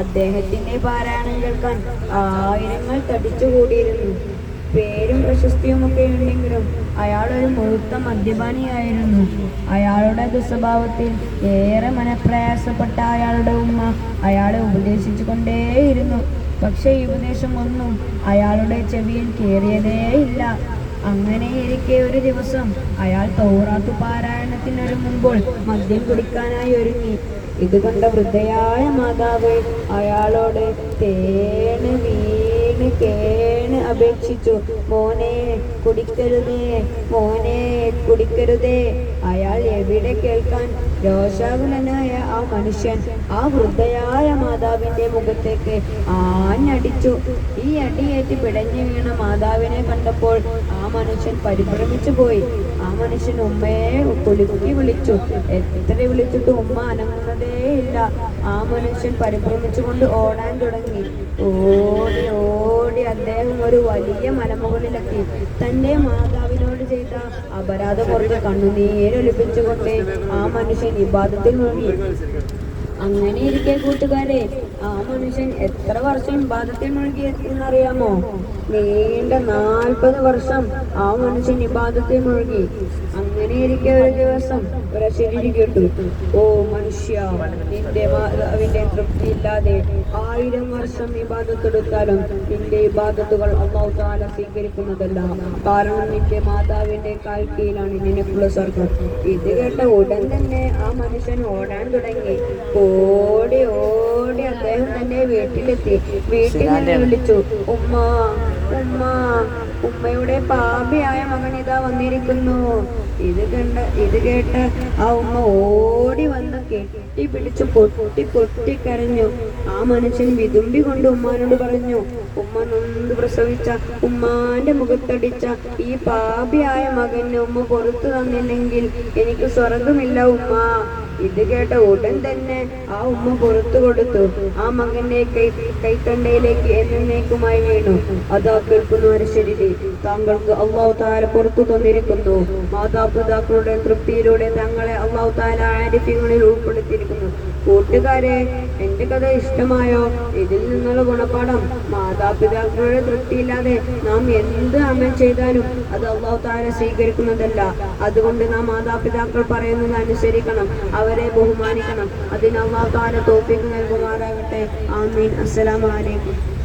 അദ്ദേഹത്തിന്റെ പാരായണം കേൾക്കാൻ ആയിരങ്ങൾ തടിച്ചുകൂടിയിരുന്നു പേരും പ്രശസ്തിയും ഒക്കെ ഉണ്ടെങ്കിലും അയാൾ ഒരു മുഴുത്ത മദ്യപാനിയായിരുന്നു. അയാളുടെ ദുസ്വഭാവത്തിൽ ഏറെ മനപ്രയാസപ്പെട്ട അയാളുടെ ഉമ്മ അയാളെ ഉപദേശിച്ചു കൊണ്ടേയിരുന്നു പക്ഷേ ഈ ഉപദേശം ഒന്നും അയാളുടെ ചെവിയിൽ കയറിയതേയില്ല അങ്ങനെ ഇരിക്കെ ഒരു ദിവസം അയാൾ തൗറാത്തു പാരായണത്തിനൊരുങ്ങുമ്പോൾ മദ്യം കുടിക്കാനായി ഒരുങ്ങി. ഇത് കണ്ട വൃദ്ധയായ മാതാവ് അയാളോട് തേണ് വീണ് കേണ് അപേക്ഷിച്ചു. മോനെ കുടിക്കരുതേ മോനെ കുടിക്കരുതേ. അയാൾ എവിടെ കേൾക്കാൻ രോഷാകുലനായ ആ മനുഷ്യൻ ആ വൃദ്ധയായ മാതാവിന്റെ മുഖത്തേക്ക് ആഞ്ഞടിച്ചു. ഈ അടിയേറ്റ് പിടഞ്ഞു വീണ മാതാവിനെ കണ്ടപ്പോൾ ആ മനുഷ്യൻ പരിഭ്രമിച്ചു പോയി മനുഷ്യൻ ഉമ്മയെ കുലുക്കി വിളിച്ചു. എത്ര വിളിച്ചിട്ട് ഉമ്മ അനങ്ങുന്നതേ ഇല്ല. ആ മനുഷ്യൻ പരിഭ്രമിച്ചുകൊണ്ട് ഓടാൻ തുടങ്ങി. ഓടി ഓടി അദ്ദേഹം ഒരു വലിയ മലമുകളിലെത്തി. തന്റെ മാതാവിനോട് ചെയ്ത അപരാധം പുറത്ത് കണ്ണുനീരൊലിപ്പിച്ചുകൊണ്ട് ആ മനുഷ്യൻ ഇബാദത്തിൽ മുങ്ങി അങ്ങനെ ഇരിക്കെ കൂട്ടുകാരെ ആ മനുഷ്യൻ എത്ര വർഷം ഇബാദത്തിൽ മുഴുകി എന്നറിയാമോ? നീണ്ട നാൽപ്പത് വർഷം ആ മനുഷ്യൻ ഇബാദത്തിൽ മുഴുകി അങ്ങനെ ഇരിക്കെ ഒരു ദിവസം ഒരു ശരി കേട്ടു. ഓ മനുഷ്യ നിന്റെ അവന്റെ തൃപ്തി ഇല്ലാതെ ആയിരം വർഷം ഇബാദത്തെടുത്താലും നിന്റെ ഇബാദത്തുകൾ അള്ളാഹു താല സ്വീകരിക്കുന്നതല്ല. കാരണം നിന്റെ മാതാവിന്റെ കാൽ നിനക്കുള്ള സ്വർഗം ഇത് കേട്ട ഉടൻ തന്നെ ആ മനുഷ്യൻ ഓടാൻ തുടങ്ങി. ഓടി ഓടി വീട്ടിലെത്തി. വീട്ടിൽ നിന്ന് വിളിച്ചു ഉമ്മ ഉമ്മ ഉമ്മയുടെ പാപിയായ മകൻ ഇതാ വന്നിരിക്കുന്നു. ഇത് കണ്ട ഇത് കേട്ട് ആ ഉമ്മ ഓടി വന്ന് കെട്ടി പിടിച്ച് പൊട്ടി പൊട്ടി കരഞ്ഞു. ആ മനുഷ്യൻ വിതുമ്പി കൊണ്ട് ഉമ്മാനോട് പറഞ്ഞു ഉമ്മ നൊന്ത് പ്രസവിച്ച ഉമ്മാന്റെ മുഖത്തടിച്ച ഈ പാപിയായ മകന് ഉമ്മ പുറത്തു തന്നില്ലെങ്കിൽ എനിക്ക് സ്വർഗമില്ല ഉമ്മ. ഇത് കേട്ട ഉടൻ തന്നെ ആ ഉമ്മ പുറത്തു കൊടുത്തു. ആ മകന്റെ കൈ കൈത്തണ്ടയിലേക്ക് എന്നേക്കുമായി വീണു. അതാ കേൾക്കുന്നു ശരി താങ്കൾക്ക് അള്ളാഹു താല പുറത്തു തന്നിരിക്കുന്നു. മാതാപിതാക്കളുടെ തൃപ്തിയിലൂടെ തങ്ങളെ അള്ളാഹു താല ആരിഫ്യങ്ങളിൽ ഉൾപ്പെടുത്തിയിരിക്കുന്നു. കൂട്ടുകാരെ എന്റെ കഥ ഇഷ്ടമായോ? ഇതിൽ നിന്നുള്ള ഗുണപാഠം. മാതാപിതാക്കളുടെ തൃപ്തിയില്ലാതെ നാം എന്ത് അമൽ ചെയ്താലും അത് അള്ളാഹു താല സ്വീകരിക്കുന്നതല്ല. അതുകൊണ്ട് നാം മാതാപിതാക്കൾ പറയുന്നത് അനുസരിക്കണം. അവരെ ബഹുമാനിക്കണം. അതിന് അള്ളാഹു താല തോപ്പിക്ക് നൽകുമാറാകട്ടെ. ആമീൻ. അസ്സലാമലൈക്കും